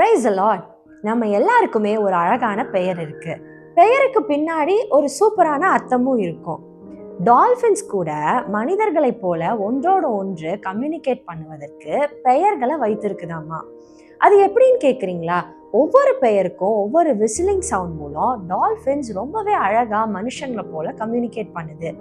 Price allot நம்ம எல்லாருக்குமே ஒரு அழகான பெயர் இருக்கு. பெயருக்கு பின்னாடி ஒரு சூப்பரான அர்த்தமும் இருக்கும். டால்ஃபின்ஸ் கூட மனிதர்களைப் போல ஒன்றோட ஒன்று கம்யூனிகேட் பண்ணுவதற்கு பெயர்களை வைத்திருக்குதாமா? அது எப்படின்னு கேட்குறீங்களா ஒவ்வொரு பெயருக்கும் ஒவ்வொரு விசிலிங் சவுண்ட் மூலம் டால்ஃபின்ஸ் ரொம்பவே அழகாக மனுஷங்களை போல கம்யூனிகேட் பண்ணுது.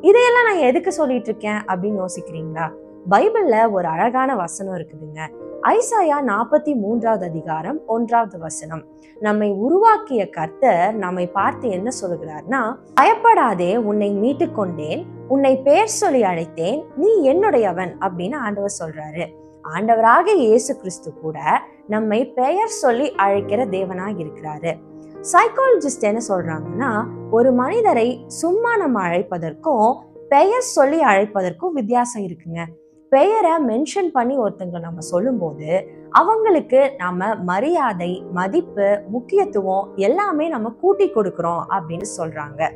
இதையெல்லாம் நான் எதுக்கு சொல்லிட்டு இருக்கேன் அப்படின்னு யோசிக்கிறீங்களா? பைபிளில் ஒரு அழகான வசனம் இருக்குதுங்க. ஐசாயா நாற்பத்தி மூன்றாவது அதிகாரம் ஒன்றாவது வசனம். நம்மை உருவாக்கிய கர்த்தர் நம்மை பார்த்து என்ன சொல்கிறார்னா பயப்படாதே உன்னை மீட்டு கொண்டேன் உன்னை பேர் சொல்லி அழைத்தேன் நீ என்னுடையவன் அப்படின்னு ஆண்டவர் சொல்றாரு. ஆண்டவராக இயேசு கிறிஸ்து கூட நம்மை பெயர் சொல்லி அழைக்கிற தேவனாக இருக்கிறாரு. சைக்காலஜிஸ்ட் என்ன சொல்றாங்கன்னா ஒரு மனிதரை சும்மா நம்ம அழைப்பதற்கும் பெயர் சொல்லி அழைப்பதற்கும் வித்தியாசம் இருக்குங்க. பெயரை மென்ஷன் பண்ணி ஒருத்தங்களை நம்ம சொல்லும்போது அவங்களுக்கு நாம மரியாதை மதிப்பு முக்கியத்துவம் எல்லாமே நம்ம கூட்டி கொடுக்குறோம் அப்படின்னு சொல்றாங்க.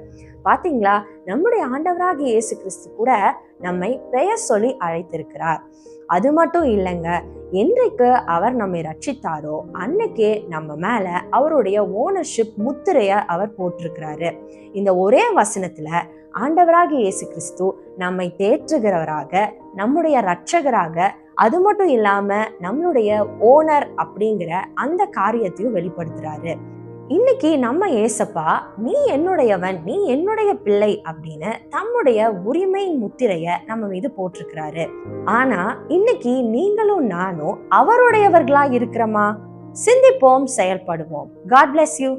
பாத்தீங்களா? நம்முடைய ஆண்டவராக இயேசு கிறிஸ்து கூட நம்மை பெயர் சொல்லி அழைத்திருக்கிறார். அது மட்டும் இல்லைங்க என்றைக்கு அவர் நம்மை ரட்சித்தாரோ அன்னைக்கே நம்ம மேல அவருடைய ஓனர்ஷிப் முத்திரைய அவர் போட்டிருக்கிறாரு. இந்த ஒரே வசனத்துல ஆண்டவராக இயேசு கிறிஸ்து நம்மை தேற்றுகிறவராக நம்முடைய ரட்சகராக அது மட்டும் இல்லாம நம்மளுடைய ஓனர் அப்படிங்கிற அந்த காரியத்தையும் வெளிப்படுத்துறாரு. இன்னைக்கு நம்ம ஏசப்பா நீ என்னுடையவன் நீ என்னுடைய பிள்ளை அப்படின்னு தம்முடைய உரிமை முத்திரைய நம்ம மீது போட்டிருக்கிறாரு. ஆனா இன்னைக்கு நீங்களும் நானும் அவருடையவர்களா இருக்கிறோமா? சிந்திப்போம் செயல்படுவோம். God bless you